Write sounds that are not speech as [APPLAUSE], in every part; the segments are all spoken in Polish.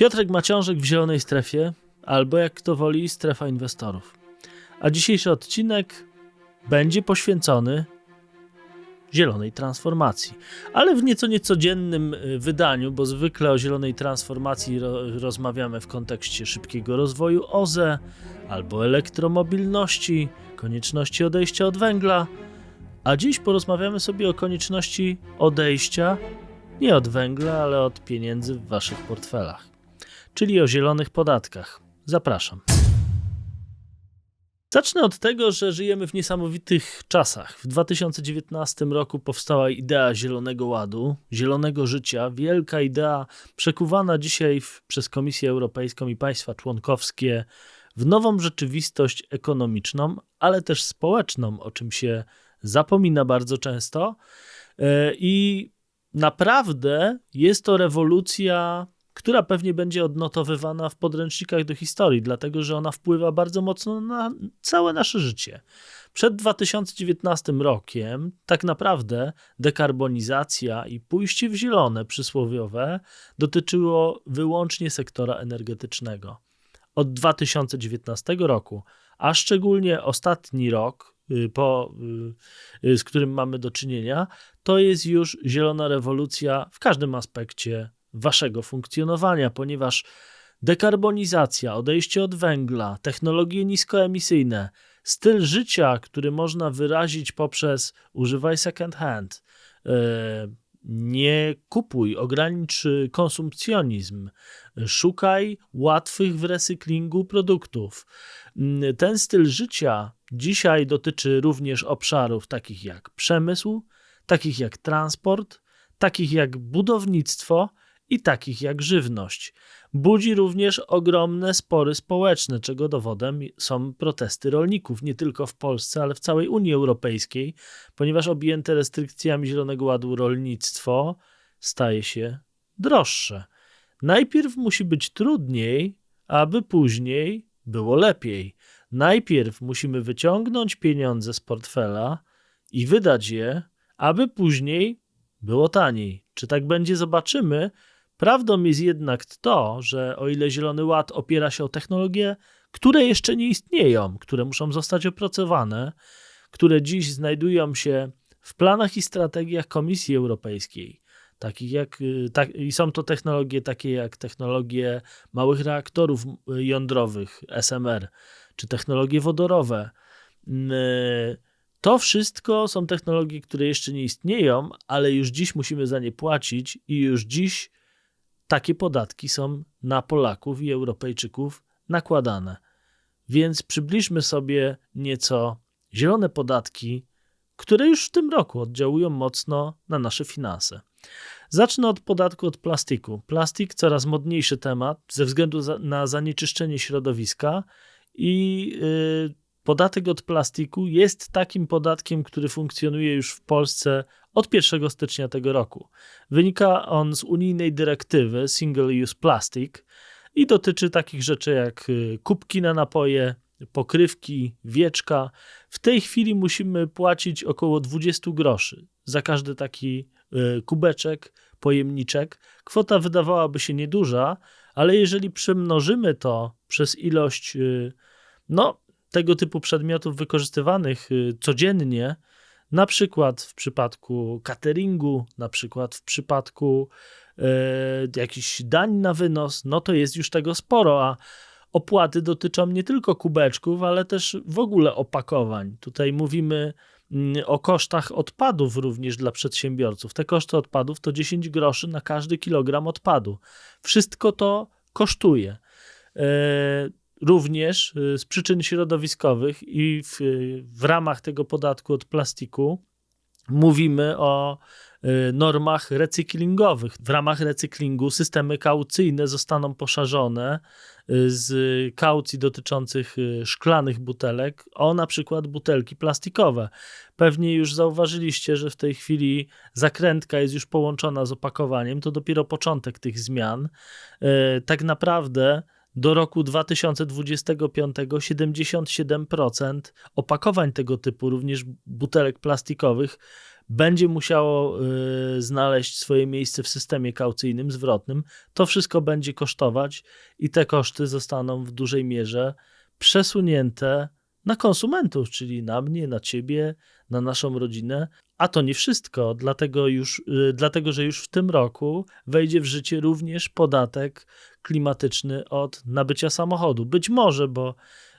Piotrek Maciążek w Zielonej Strefie, albo jak kto woli, Strefa Inwestorów. A dzisiejszy odcinek będzie poświęcony zielonej transformacji. Ale w nieco niecodziennym y, wydaniu, bo zwykle o zielonej transformacji ro rozmawiamy w kontekście szybkiego rozwoju OZE albo elektromobilności, konieczności odejścia od węgla, a dziś porozmawiamy sobie o konieczności odejścia nie od węgla, ale od pieniędzy w waszych portfelach, czyli o zielonych podatkach. Zapraszam. Zacznę od tego, że żyjemy w niesamowitych czasach. W 2019 roku powstała idea Zielonego Ładu, zielonego życia, wielka idea przekuwana dzisiaj w, przez Komisję Europejską i państwa członkowskie w nową rzeczywistość ekonomiczną, ale też społeczną, o czym się zapomina bardzo często. E, I naprawdę jest to rewolucja która pewnie będzie odnotowywana w podręcznikach do historii, dlatego że ona wpływa bardzo mocno na całe nasze życie. Przed 2019 rokiem tak naprawdę dekarbonizacja i pójście w zielone przysłowiowe dotyczyło wyłącznie sektora energetycznego. Od 2019 roku, a szczególnie ostatni rok, y, po, y, y, z którym mamy do czynienia, to jest już zielona rewolucja w każdym aspekcie waszego funkcjonowania, ponieważ dekarbonizacja, odejście od węgla, technologie niskoemisyjne, styl życia, który można wyrazić poprzez używaj second hand, e, nie kupuj, ogranicz konsumpcjonizm, szukaj łatwych w recyklingu produktów. Ten styl życia dzisiaj dotyczy również obszarów takich jak przemysł, takich jak transport, takich jak budownictwo i takich jak żywność. Budzi również ogromne spory społeczne, czego dowodem są protesty rolników, nie tylko w Polsce, ale w całej Unii Europejskiej, ponieważ objęte restrykcjami Zielonego Ładu rolnictwo staje się droższe. Najpierw musi być trudniej, aby później było lepiej. Najpierw musimy wyciągnąć pieniądze z portfela i wydać je, aby później było taniej. Czy tak będzie, zobaczymy, Prawdą jest jednak to, że o ile Zielony Ład opiera się o technologie, które jeszcze nie istnieją, które muszą zostać opracowane, które dziś znajdują się w planach i strategiach Komisji Europejskiej, takich jak, y, tak, i są to technologie takie jak technologie małych reaktorów jądrowych SMR, czy technologie wodorowe. Mm, y, to wszystko są technologie, które jeszcze nie istnieją, ale już dziś musimy za nie płacić i już dziś takie podatki są na Polaków i Europejczyków nakładane. Więc przybliżmy sobie nieco zielone podatki, które już w tym roku oddziałują mocno na nasze finanse. Zacznę od podatku od plastiku. Plastik coraz modniejszy temat ze względu na zanieczyszczenie środowiska i yy, Podatek od plastiku jest takim podatkiem, który funkcjonuje już w Polsce od 1 stycznia tego roku. Wynika on z unijnej dyrektywy Single Use Plastic i dotyczy takich rzeczy jak y, kubki na napoje, pokrywki, wieczka. W tej chwili musimy płacić około 20 groszy za każdy taki y, kubeczek, pojemniczek. Kwota wydawałaby się nieduża, ale jeżeli przemnożymy to przez ilość y, no, tego typu przedmiotów wykorzystywanych codziennie, na przykład w przypadku cateringu, na przykład w przypadku e, jakichś dań na wynos, no to jest już tego sporo, a opłaty dotyczą nie tylko kubeczków, ale też w ogóle opakowań. Tutaj mówimy mm, o kosztach odpadów również dla przedsiębiorców. Te koszty odpadów to 10 groszy na każdy kilogram odpadu. Wszystko to kosztuje. Również y, z przyczyn środowiskowych i w, w ramach tego podatku od plastiku mówimy o y, normach recyklingowych. W ramach recyklingu systemy kaucyjne zostaną poszarzone y, z kaucji dotyczących szklanych butelek o na przykład butelki plastikowe. Pewnie już zauważyliście, że w tej chwili zakrętka jest już połączona z opakowaniem. To dopiero początek tych zmian. Tak naprawdę do roku 2025 77% opakowań tego typu, również butelek plastikowych, będzie musiało y, znaleźć swoje miejsce w systemie kaucyjnym, zwrotnym. To wszystko będzie kosztować i te koszty zostaną w dużej mierze przesunięte na konsumentów, czyli na mnie, na ciebie, na naszą rodzinę. A to nie wszystko, dlatego, już, y, dlatego że już w tym roku wejdzie w życie również podatek klimatyczny od nabycia samochodu. Być może, bo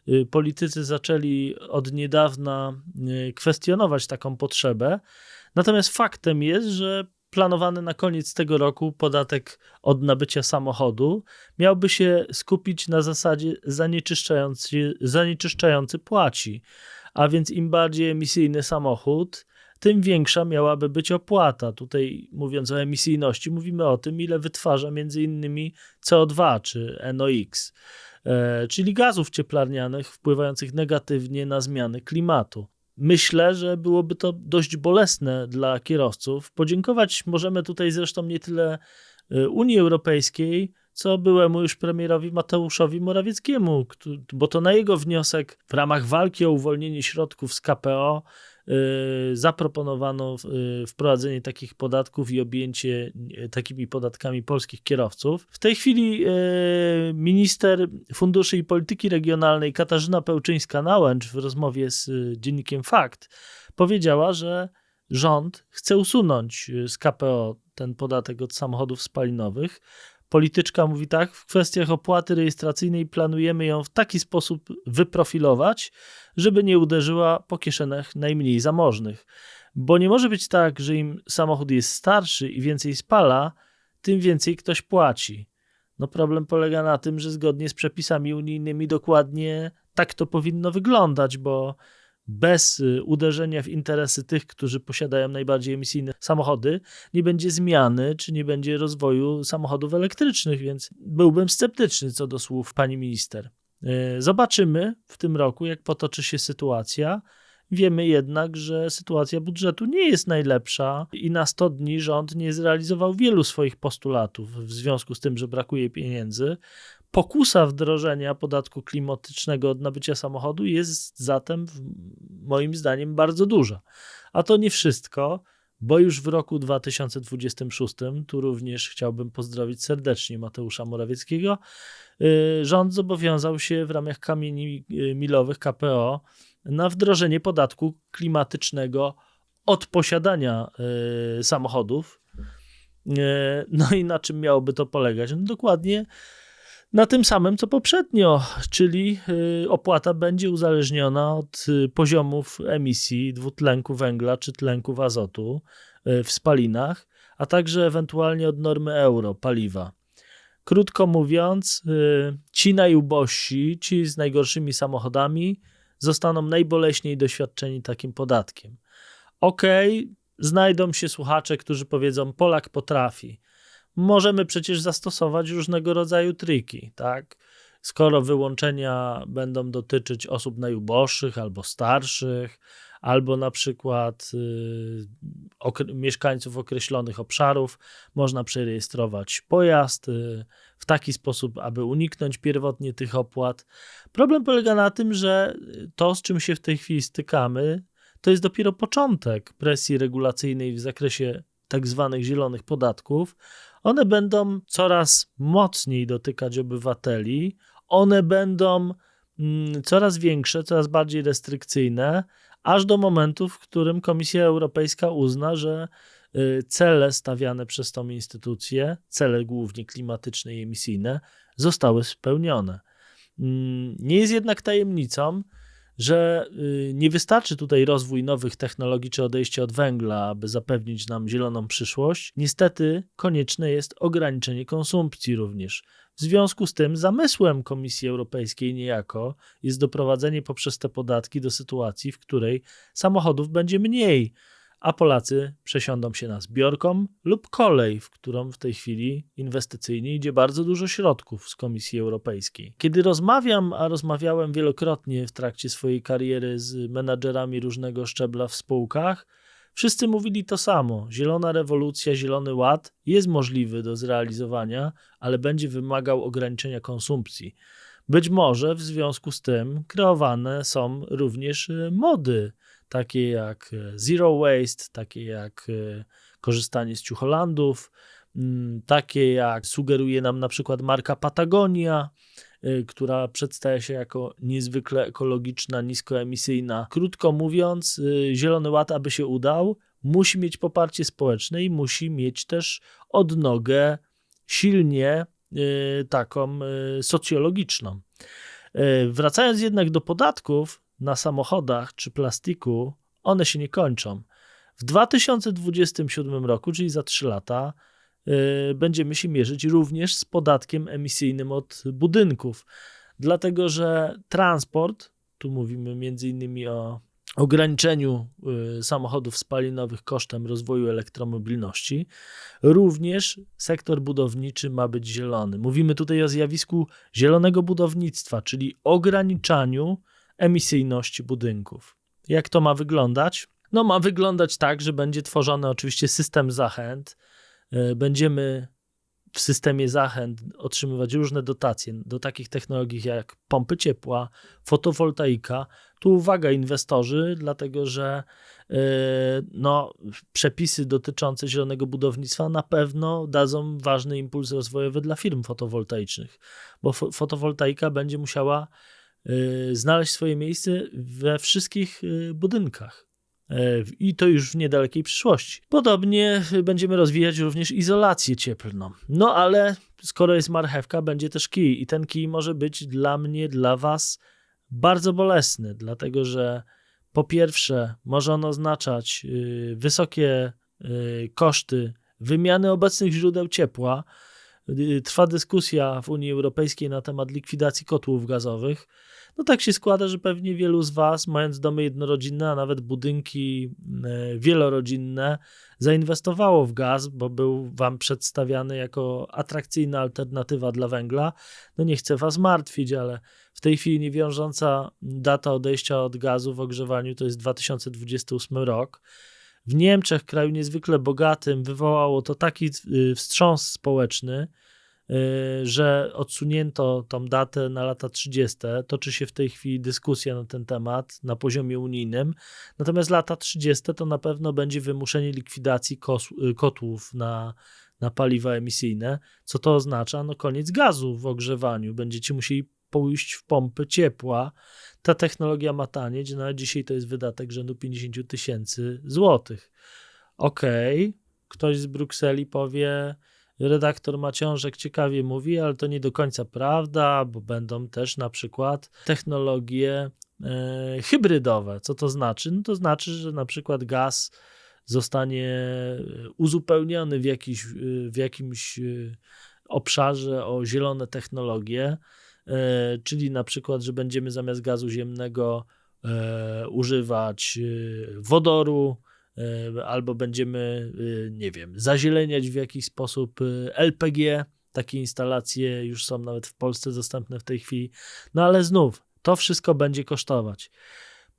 y, politycy zaczęli od niedawna y, kwestionować taką potrzebę. Natomiast faktem jest, że planowany na koniec tego roku podatek od nabycia samochodu miałby się skupić na zasadzie zanieczyszczający, zanieczyszczający płaci. A więc im bardziej emisyjny samochód, tym większa miałaby być opłata. Tutaj mówiąc o emisyjności, mówimy o tym, ile wytwarza między innymi CO2 czy NOx, e, czyli gazów cieplarnianych wpływających negatywnie na zmiany klimatu. Myślę, że byłoby to dość bolesne dla kierowców. Podziękować możemy tutaj zresztą nie tyle e, Unii Europejskiej, co byłemu już premierowi Mateuszowi Morawieckiemu, bo to na jego wniosek w ramach walki o uwolnienie środków z KPO zaproponowano y, wprowadzenie takich podatków i objęcie y, takimi podatkami polskich kierowców. W tej chwili minister funduszy i polityki regionalnej Katarzyna Pełczyńska-Nałęcz w rozmowie z dziennikiem Fakt powiedziała, że rząd chce usunąć z KPO ten podatek od samochodów spalinowych, polityczka mówi tak, w kwestiach opłaty rejestracyjnej planujemy ją w taki sposób wyprofilować, żeby nie uderzyła po kieszeniach najmniej zamożnych. Bo nie może być tak, że im samochód jest starszy i więcej spala, tym więcej ktoś płaci. No problem polega na tym, że zgodnie z przepisami unijnymi dokładnie tak to powinno wyglądać, bo bez y, uderzenia w interesy tych, którzy posiadają najbardziej emisyjne samochody, nie będzie zmiany czy nie będzie rozwoju samochodów elektrycznych, więc byłbym sceptyczny co do słów pani minister. Y, zobaczymy w tym roku, jak potoczy się sytuacja. Wiemy jednak, że sytuacja budżetu nie jest najlepsza i na 100 dni rząd nie zrealizował wielu swoich postulatów w związku z tym, że brakuje pieniędzy. Pokusa wdrożenia podatku klimatycznego od nabycia samochodu jest zatem, moim zdaniem, bardzo duża. A to nie wszystko, bo już w roku 2026, tu również chciałbym pozdrowić serdecznie Mateusza Morawieckiego, y, rząd zobowiązał się w ramach kamieni y, milowych KPO na wdrożenie podatku klimatycznego od posiadania y, samochodów. No i na czym miałoby to polegać? No dokładnie na tym samym co poprzednio, czyli y, opłata będzie uzależniona od y, poziomów emisji dwutlenku węgla czy tlenków azotu y, w spalinach, a także ewentualnie od normy euro paliwa. Krótko mówiąc, ci najubożsi, ci z najgorszymi samochodami, zostaną najboleśniej doświadczeni takim podatkiem. Okej, okay, znajdą się słuchacze, którzy powiedzą: Polak potrafi możemy przecież zastosować różnego rodzaju triki, tak? Skoro wyłączenia będą dotyczyć osób najuboższych albo starszych, albo na przykład y, mieszkańców określonych obszarów, można przerejestrować pojazd w taki sposób, aby uniknąć pierwotnie tych opłat. Problem polega na tym, że to, z czym się w tej chwili stykamy, to jest dopiero początek presji regulacyjnej w zakresie tak zwanych zielonych podatków, one będą coraz mocniej dotykać obywateli, one będą mm, coraz większe, coraz bardziej restrykcyjne, aż do momentu, w którym Komisja Europejska uzna, że y, cele stawiane przez tą instytucję, cele głównie klimatyczne i emisyjne, zostały spełnione. Mm, nie jest jednak tajemnicą, że y, nie wystarczy tutaj rozwój nowych technologii czy odejście od węgla, aby zapewnić nam zieloną przyszłość. Niestety konieczne jest ograniczenie konsumpcji również. W związku z tym zamysłem Komisji Europejskiej niejako jest doprowadzenie poprzez te podatki do sytuacji, w której samochodów będzie mniej, a Polacy przesiądą się na zbiorką lub kolej, w którą w tej chwili inwestycyjnie idzie bardzo dużo środków z Komisji Europejskiej. Kiedy rozmawiam, a rozmawiałem wielokrotnie w trakcie swojej kariery z menadżerami różnego szczebla w spółkach, wszyscy mówili to samo. Zielona rewolucja, zielony ład jest możliwy do zrealizowania, ale będzie wymagał ograniczenia konsumpcji. Być może w związku z tym kreowane są również mody takie jak e, zero waste, takie jak e, korzystanie z ciucholandów, mm, takie jak sugeruje nam na przykład marka Patagonia, e, która przedstawia się jako niezwykle ekologiczna, niskoemisyjna. Krótko mówiąc, Zielony Ład, aby się udał, musi mieć poparcie społeczne i musi mieć też odnogę silnie taką socjologiczną. Wracając jednak do podatków, na samochodach czy plastiku, one się nie kończą. W 2027 roku, czyli za 3 lata, yy, będziemy się mierzyć również z podatkiem emisyjnym od budynków. Dlatego, że transport, tu mówimy między innymi o ograniczeniu y, samochodów spalinowych kosztem rozwoju elektromobilności, również sektor budowniczy ma być zielony. Mówimy tutaj o zjawisku zielonego budownictwa, czyli ograniczaniu emisyjności budynków. Jak to ma wyglądać? No, ma wyglądać tak, że będzie tworzony oczywiście system zachęt. E, będziemy w systemie zachęt otrzymywać różne dotacje do takich technologii jak pompy ciepła, fotowoltaika. Tu uwaga inwestorzy, dlatego że yy, no, przepisy dotyczące zielonego budownictwa na pewno dadzą ważny impuls rozwojowy dla firm fotowoltaicznych, bo fotowoltaika będzie musiała znaleźć swoje miejsce we wszystkich y, budynkach. Y, I to już w niedalekiej przyszłości. Podobnie będziemy rozwijać również izolację cieplną. No ale skoro jest marchewka, będzie też kij. I ten kij może być dla mnie, dla Was bardzo bolesny, dlatego że po pierwsze, może on oznaczać wysokie koszty wymiany obecnych źródeł ciepła. Trwa dyskusja w Unii Europejskiej na temat likwidacji kotłów gazowych. No tak się składa, że pewnie wielu z Was, mając domy jednorodzinne, a nawet budynki e, wielorodzinne, zainwestowało w gaz, bo był Wam przedstawiany jako atrakcyjna alternatywa dla węgla. No nie chcę Was martwić, ale w tej chwili niewiążąca data odejścia od gazu w ogrzewaniu to jest 2028 rok. W Niemczech, kraju niezwykle bogatym, wywołało to taki y, wstrząs społeczny, Y, że odsunięto tą datę na lata 30. Toczy się w tej chwili dyskusja na ten temat na poziomie unijnym. Natomiast lata 30. to na pewno będzie wymuszenie likwidacji y, kotłów na, na paliwa emisyjne. Co to oznacza? No koniec gazu w ogrzewaniu. Będziecie musieli pójść w pompy ciepła. Ta technologia ma tanieć, no a dzisiaj to jest wydatek rzędu 50 tysięcy złotych. Okej, okay. ktoś z Brukseli powie, redaktor Maciążek ciekawie mówi, ale to nie do końca prawda, bo będą też na przykład technologie e, hybrydowe. Co to znaczy? No to znaczy, że na przykład gaz zostanie uzupełniony w, jakiś, w jakimś e, obszarze o zielone technologie, e, czyli na przykład, że będziemy zamiast gazu ziemnego używać wodoru, E, albo będziemy, e, nie wiem, zazieleniać w jakiś sposób e, LPG. Takie instalacje już są nawet w Polsce dostępne w tej chwili. No ale znów, to wszystko będzie kosztować.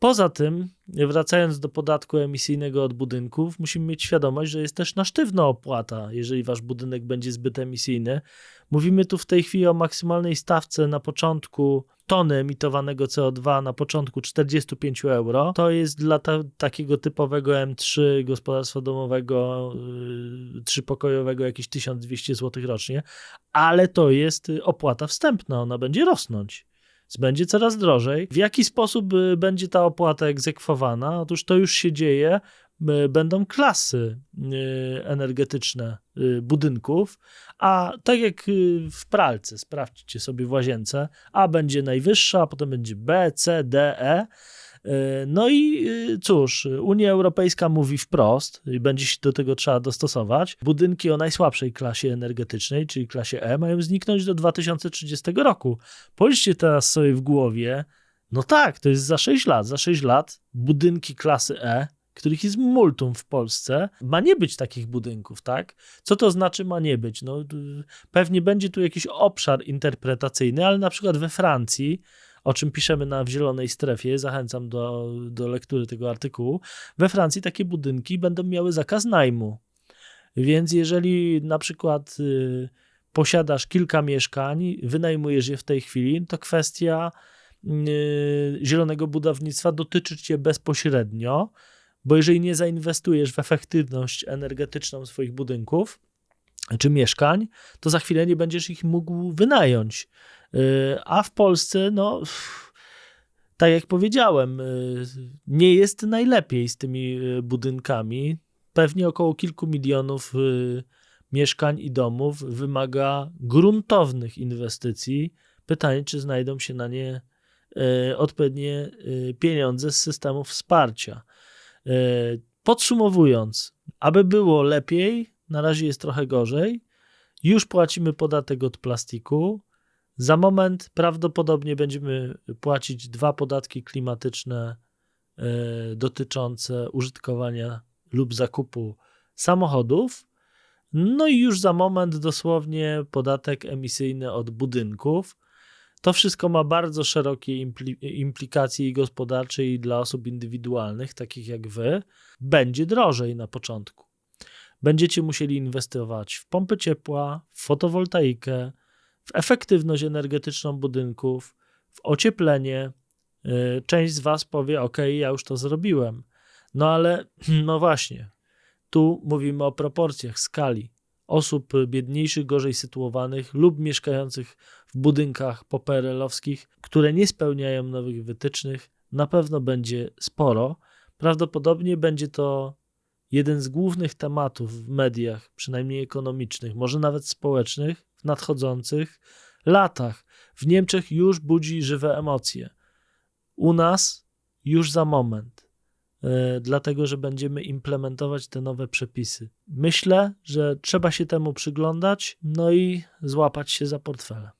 Poza tym, wracając do podatku emisyjnego od budynków, musimy mieć świadomość, że jest też na sztywna opłata, jeżeli wasz budynek będzie zbyt emisyjny. Mówimy tu w tej chwili o maksymalnej stawce na początku tony emitowanego CO2 na początku 45 euro. To jest dla ta, takiego typowego M3 gospodarstwa domowego yy, trzypokojowego jakieś 1200 zł rocznie, ale to jest opłata wstępna, ona będzie rosnąć będzie coraz drożej. W jaki sposób y, będzie ta opłata egzekwowana? Otóż to już się dzieje. Y, będą klasy y, energetyczne budynków, a tak jak w pralce, sprawdźcie sobie w łazience, A będzie najwyższa, a potem będzie B, C, D, E. E, no i e, cóż, Unia Europejska mówi wprost, i będzie się do tego trzeba dostosować, budynki o najsłabszej klasie energetycznej, czyli klasie E, mają zniknąć do 2030 roku. Policzcie teraz sobie w głowie, no tak, to jest za 6 lat. Za 6 lat budynki klasy E których jest multum w Polsce, ma nie być takich budynków, tak? Co to znaczy ma nie być? No, pewnie będzie tu jakiś obszar interpretacyjny, ale na przykład we Francji o czym piszemy na w zielonej strefie, zachęcam do, do lektury tego artykułu, we Francji takie budynki będą miały zakaz najmu. Więc jeżeli na przykład y, posiadasz kilka mieszkań, wynajmujesz je w tej chwili, to kwestia yy, zielonego budownictwa dotyczy cię bezpośrednio, bo jeżeli nie zainwestujesz w efektywność energetyczną swoich budynków czy mieszkań, to za chwilę nie będziesz ich mógł wynająć. A w Polsce, no, tak jak powiedziałem, yy, nie jest najlepiej z tymi yy, budynkami. Pewnie około kilku milionów yy, mieszkań i domów wymaga gruntownych inwestycji. Pytanie, czy znajdą się na nie odpowiednie pieniądze z systemów wsparcia. Podsumowując, aby było lepiej, na razie jest trochę gorzej. Już płacimy podatek od plastiku. Za moment prawdopodobnie będziemy płacić dwa podatki klimatyczne e, dotyczące użytkowania lub zakupu samochodów. No i już za moment dosłownie podatek emisyjny od budynków. To wszystko ma bardzo szerokie impli- implikacje i gospodarcze, i dla osób indywidualnych, takich jak wy. Będzie drożej na początku. Będziecie musieli inwestować w pompy ciepła, w fotowoltaikę, w efektywność energetyczną budynków, w ocieplenie. Yy, Część z Was powie: OK, ja już to zrobiłem. No ale, [CLEARS THROAT] no właśnie, tu mówimy o proporcjach, skali osób biedniejszych, gorzej sytuowanych lub mieszkających w budynkach poperelowskich, które nie spełniają nowych wytycznych, na pewno będzie sporo. Prawdopodobnie będzie to jeden z głównych tematów w mediach, przynajmniej ekonomicznych, może nawet społecznych, nadchodzących latach. W Niemczech już budzi żywe emocje. U nas już za moment e, dlatego że będziemy implementować te nowe przepisy. Myślę, że trzeba się temu przyglądać, no i złapać się za portfele.